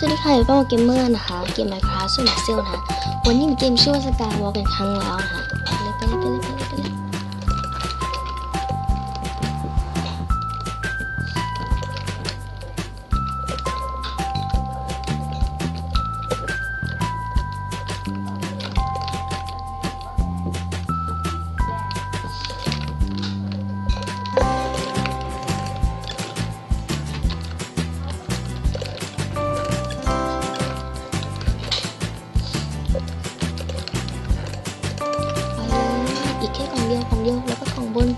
สวัสดีค่ะอยู่กับเกมเมอร์นะคะ เกมไมค้าส่วนเซลนะคะ วันนี้มีเกมชื่อว่าสกายวอล์กันครั้งแล้วนะคะไปเลยไปเลยไปเลยไปเลย เดียวกล่องเดียวแล้วก็กล่องบน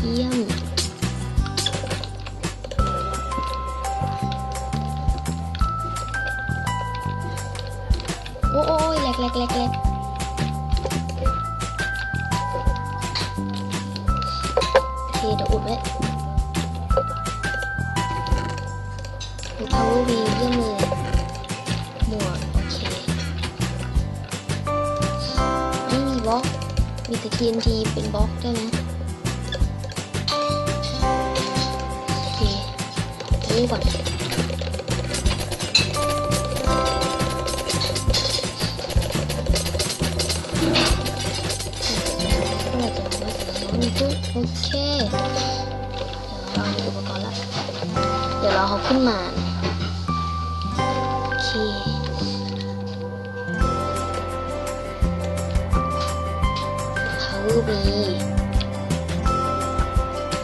เยี่ยมโอ้ยแหลกแหลกแหลกแหลกโอเคเดี๋ยวอุดไว้มี power v เยี่ยมเลยหมวก มีแต่ TNT เป็นบล็อกได้ไหมโอเคนี่ก่อนเมื่อไหร่จะมาโอเค เดี๋ยวเรามีอุปกรณ์ละ เดี๋ยวเราเขาขึ้นมา โอเค power v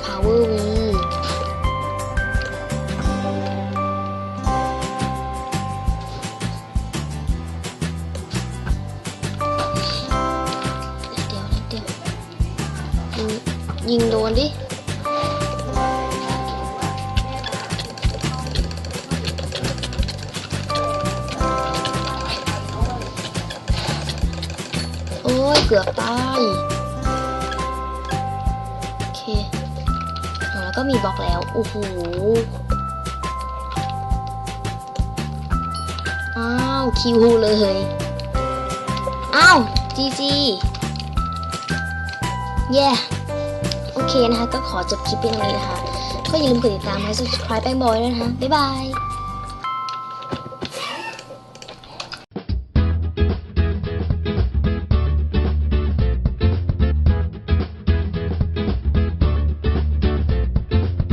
power v เดี๋ยวเดี๋ยวยิงยิงโดนดิโอ้ยเกือบตาย ก็มีบล็อกแล้ว โอ้โห อ้าว คิวเลย อ้าวจีจีเย่โอเคนะคะ ก็ขอจบคลิปเพียงนี้นะคะ ก็อย่าลืมกดติดตามและ subscribe แป้งบอยด้วยนะคะ บ๊ายบาย